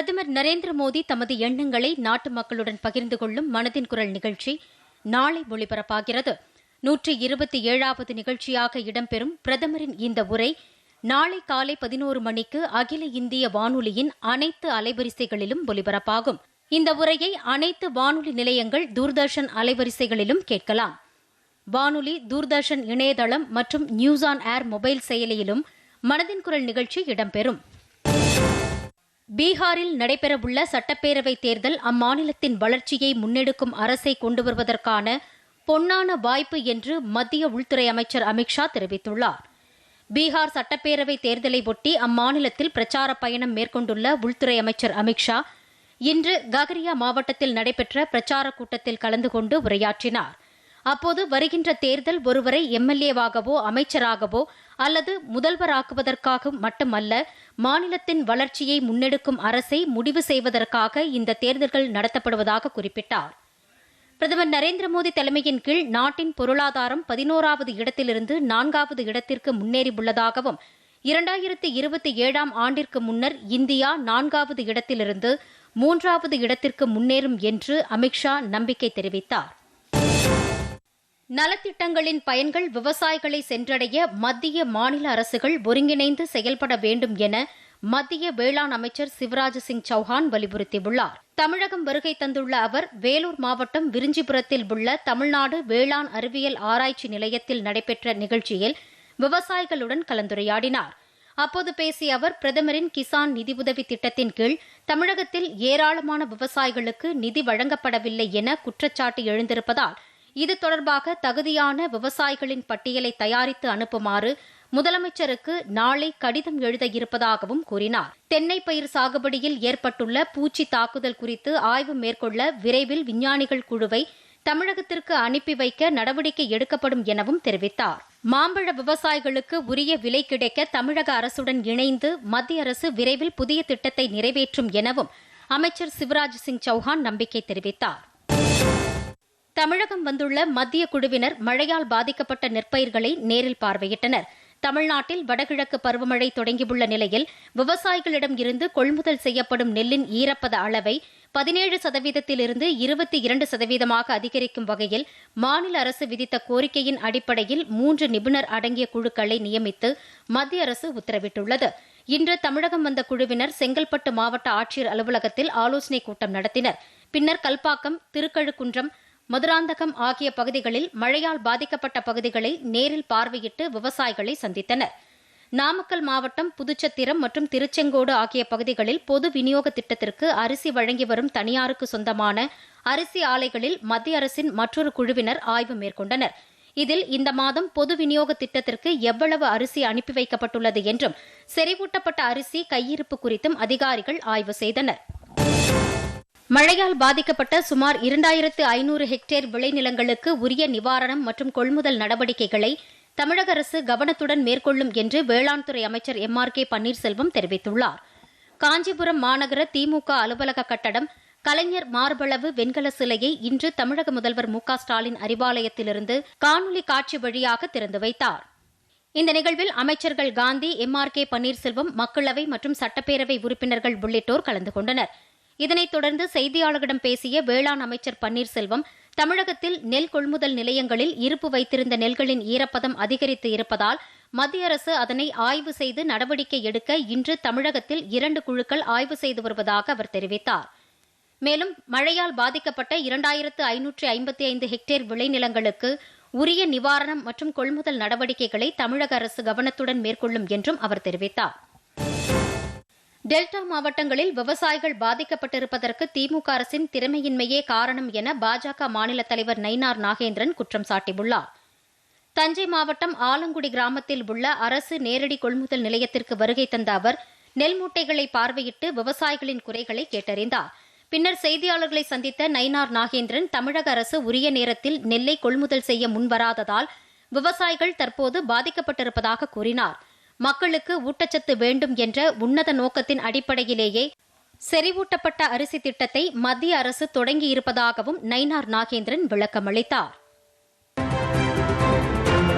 பிரதமர் நரேந்திர மோடி தமது எண்ணங்களை நாட்டு மக்களுடன் பகிர்ந்து கொள்ளும் மனதின் குரல் நிகழ்ச்சி நாளை ஒளிபரப்பாகிறது. நூற்றி இருபத்தி ஏழாவது நிகழ்ச்சியாக இடம்பெறும் பிரதமரின் இந்த உரை நாளை காலை பதினோரு மணிக்கு அகில இந்திய வானொலியின் அனைத்து அலைவரிசைகளிலும் ஒலிபரப்பாகும். இந்த உரையை அனைத்து வானொலி நிலையங்கள் தூர்தர்ஷன் அலைவரிசைகளிலும் கேட்கலாம். வானொலி தூர்தர்ஷன் இணையதளம் மற்றும் நியூஸ் ஆன் ஏர் மொபைல் செயலியிலும் மனதின் குரல் நிகழ்ச்சி இடம்பெறும். பீகாரில் நடைபெறவுள்ள சட்டப்பேரவைத் தேர்தல் அம்மாநிலத்தின் வளர்ச்சியை முன்னெடுக்கும் அரசை கொண்டு வருவதற்கான பொன்னான வாய்ப்பு என்று மத்திய உள்துறை அமைச்சர் அமித்ஷா தெரிவித்துள்ளார். பீகார் சட்டப்பேரவை தேர்தலை ஒட்டி அம்மாநிலத்தில் பிரச்சார பயணம் மேற்கொண்டுள்ள உள்துறை அமைச்சர் அமித்ஷா இன்று ககரியா மாவட்டத்தில் நடைபெற்ற பிரச்சார கூட்டத்தில் கலந்து கொண்டு உரையாற்றினார். அப்போது வருகின்ற தேர்தல் ஒருவரை எம்எல்ஏவாகவோ அமைச்சராகவோ அல்லது முதல்வராக்குவதற்காக மட்டுமல்ல மாநிலத்தின் வளர்ச்சியை முன்னெடுக்கும் அரசை முடிவு செய்வதற்காக இந்த தேர்தல்கள் நடத்தப்படுவதாக குறிப்பிட்டார். பிரதமர் நரேந்திர மோடி தலைமையின் கீழ் நாட்டின் பொருளாதாரம் பதினோராவது இடத்திலிருந்து நான்காவது இடத்திற்கு முன்னேறியுள்ளதாகவும் இரண்டாயிரத்து இருபத்தி ஏழாம் ஆண்டிற்கு முன்னர் இந்தியா நான்காவது இடத்திலிருந்து மூன்றாவது இடத்திற்கு முன்னேறும் என்று அமித்ஷா நம்பிக்கை தெரிவித்தார். நலத்திட்டங்களின் பயன்கள் விவசாயிகளை சென்றடைய மத்திய மாநில அரசுகள் ஒருங்கிணைந்து செயல்பட வேண்டும் என மத்திய வேளாண் அமைச்சர் சிவராஜ் சிங் சௌஹான் வலியுறுத்தியுள்ளார். தமிழகம் வருகை தந்துள்ள அவர் வேலூர் மாவட்டம் விரிஞ்சிபுரத்தில் உள்ள தமிழ்நாடு வேளாண் அறிவியல் ஆராய்ச்சி நிலையத்தில் நடைபெற்ற நிகழ்ச்சியில் விவசாயிகளுடன் கலந்துரையாடினார். அப்போது பேசிய அவர் பிரதமரின் கிசான் நிதி உதவி திட்டத்தின் கீழ் தமிழகத்தில் ஏராளமான விவசாயிகளுக்கு நிதி வழங்கப்படவில்லை என குற்றச்சாட்டு எழுந்திருப்பதால் இது தொடர்பாக தகுதியான விவசாயிகளின் பட்டியலை தயாரித்து அனுப்புமாறு முதலமைச்சருக்கு நாளை கடிதம் எழுத இருப்பதாகவும் கூறினார். தென்னை பயிர் சாகுபடியில் ஏற்பட்டுள்ள பூச்சி தாக்குதல் குறித்து ஆய்வு மேற்கொள்ள விரைவில் விஞ்ஞானிகள் குழுவை தமிழகத்திற்கு அனுப்பி வைக்க நடவடிக்கை எடுக்கப்படும் எனவும் தெரிவித்தார். மாம்பழ விவசாயிகளுக்கு உரிய விலை கிடைக்க தமிழக அரசுடன் இணைந்து மத்திய அரசு விரைவில் புதிய திட்டத்தை நிறைவேற்றும் எனவும் அமைச்சர் சிவராஜ் சிங் சௌஹான் நம்பிக்கை தெரிவித்தார். தமிழகம் வந்துள்ள மத்திய குழுவினர் மழையால் பாதிக்கப்பட்ட நெற்பயிர்களை நேரில் பார்வையிட்டனர். தமிழ்நாட்டில் வடகிழக்கு பருவமழை தொடங்கியுள்ள நிலையில் விவசாயிகளிடம் இருந்து கொள்முதல் செய்யப்படும் நெல்லின் ஈரப்பத அளவை பதினேழு சதவீதத்திலிருந்து இருபத்தி இரண்டு சதவீதமாக அதிகரிக்கும் வகையில் மாநில அரசு விதித்த கோரிக்கையின் அடிப்படையில் மூன்று நிபுணர் அடங்கிய குழுக்களை நியமித்து மத்திய அரசு உத்தரவிட்டுள்ளது. இன்று தமிழகம் வந்த குழுவினர் செங்கல்பட்டு மாவட்ட ஆட்சியர் அலுவலகத்தில் ஆலோசனைக் கூட்டம் நடத்தினர். பின்னர் கல்பாக்கம் திருக்கழுக்குன்றம் மதுராந்தகம் ஆகிய பகுதிகளில் மழையால் பாதிக்கப்பட்ட பகுதிகளை நேரில் பார்வையிட்டு விவசாயிகளை சந்தித்தனர். நாமக்கல் மாவட்டம் புதுச்சத்திரம் மற்றும் திருச்செங்கோடு ஆகிய பகுதிகளில் பொது விநியோக திட்டத்திற்கு அரிசி வழங்கி வரும் தனியாருக்கு சொந்தமான அரிசி ஆலைகளில் மத்திய அரசின் மற்றொரு குழுவினர் ஆய்வு மேற்கொண்டனர். இதில் இந்த மாதம் பொது விநியோக திட்டத்திற்கு எவ்வளவு அரிசி அனுப்பி வைக்கப்பட்டுள்ளது என்றும் செறிவூட்டப்பட்ட அரிசி கையிருப்பு குறித்தும் அதிகாரிகள் ஆய்வு செய்தனர். மழையால் பாதிக்கப்பட்ட சுமார் இரண்டாயிரத்து ஐநூறு ஹெக்டேர் விளைநிலங்களுக்கு உரிய நிவாரணம் மற்றும் கொள்முதல் நடவடிக்கைகளை தமிழக அரசு கவனத்துடன் மேற்கொள்ளும் என்று வேளாண் துறை அமைச்சர் எம் ஆர் கே பன்னீர்செல்வம் தெரிவித்துள்ளார். காஞ்சிபுரம் மாநகர திமுக அலுவலக கட்டடம் கலைஞர் மார்பளவு வெண்கல சிலையை இன்று தமிழக முதல்வர் மு ஸ்டாலின் அறிவாலயத்திலிருந்து காணொலி காட்சி வழியாக திறந்து வைத்தார். இந்த நிகழ்வில் அமைச்சர்கள் Gandhi M R K Panneerselvam மக்களவை மற்றும் சட்டப்பேரவை உறுப்பினர்கள் உள்ளிட்டோர் கலந்து கொண்டனர். இதனைத் தொடர்ந்து செய்தியாளர்களிடம் பேசிய வேளாண் அமைச்சர் பன்னீர்செல்வம் தமிழகத்தில் நெல் கொள்முதல் நிலையங்களில் இருப்பு வைத்திருந்த நெல்களின் ஈரப்பதம் அதிகரித்து இருப்பதால் மத்திய அரசு அதனை ஆய்வு செய்து நடவடிக்கை எடுக்க இன்று தமிழகத்தில் இரண்டு குழுக்கள் ஆய்வு செய்து வருவதாக அவர் தெரிவித்தார். மேலும் மழையால் பாதிக்கப்பட்ட இரண்டாயிரத்து ஐநூற்று ஐம்பத்தி ஐந்து ஹெக்டேர் விளைநிலங்களுக்கு உரிய நிவாரணம் மற்றும் கொள்முதல் நடவடிக்கைகளை தமிழக அரசு கவனத்துடன் மேற்கொள்ளும் என்றும் அவர் தெரிவித்தார். டெல்டா மாவட்டங்களில் விவசாயிகள் பாதிக்கப்பட்டிருப்பதற்கு திமுக அரசின் திறமையின்மையே காரணம் என பாஜக மாநில தலைவர் நயினார் நாகேந்திரன் குற்றம் சாட்டியுள்ளார். தஞ்சை மாவட்டம் ஆலங்குடி கிராமத்தில் உள்ள அரசு நேரடி கொள்முதல் நிலையத்திற்கு வருகை தந்த அவர் நெல் மூட்டைகளை பார்வையிட்டு விவசாயிகளின் குறைகளை கேட்டறிந்தார். பின்னர் செய்தியாளர்களை சந்தித்த நயினார் நாகேந்திரன் தமிழக அரசு உரிய நேரத்தில் நெல்லை கொள்முதல் செய்ய முன்வராததால் விவசாயிகள் தற்போது பாதிக்கப்பட்டிருப்பதாக கூறினார். மக்களுக்கு ஊட்டச்சத்து வேண்டும் என்ற உன்னத நோக்கத்தின் அடிப்படையிலேயே செறிவூட்டப்பட்ட அரிசி திட்டத்தை மத்திய அரசு தொடங்கியிருப்பதாகவும் நயினார் நாகேந்திரன் விளக்கமளித்தார்.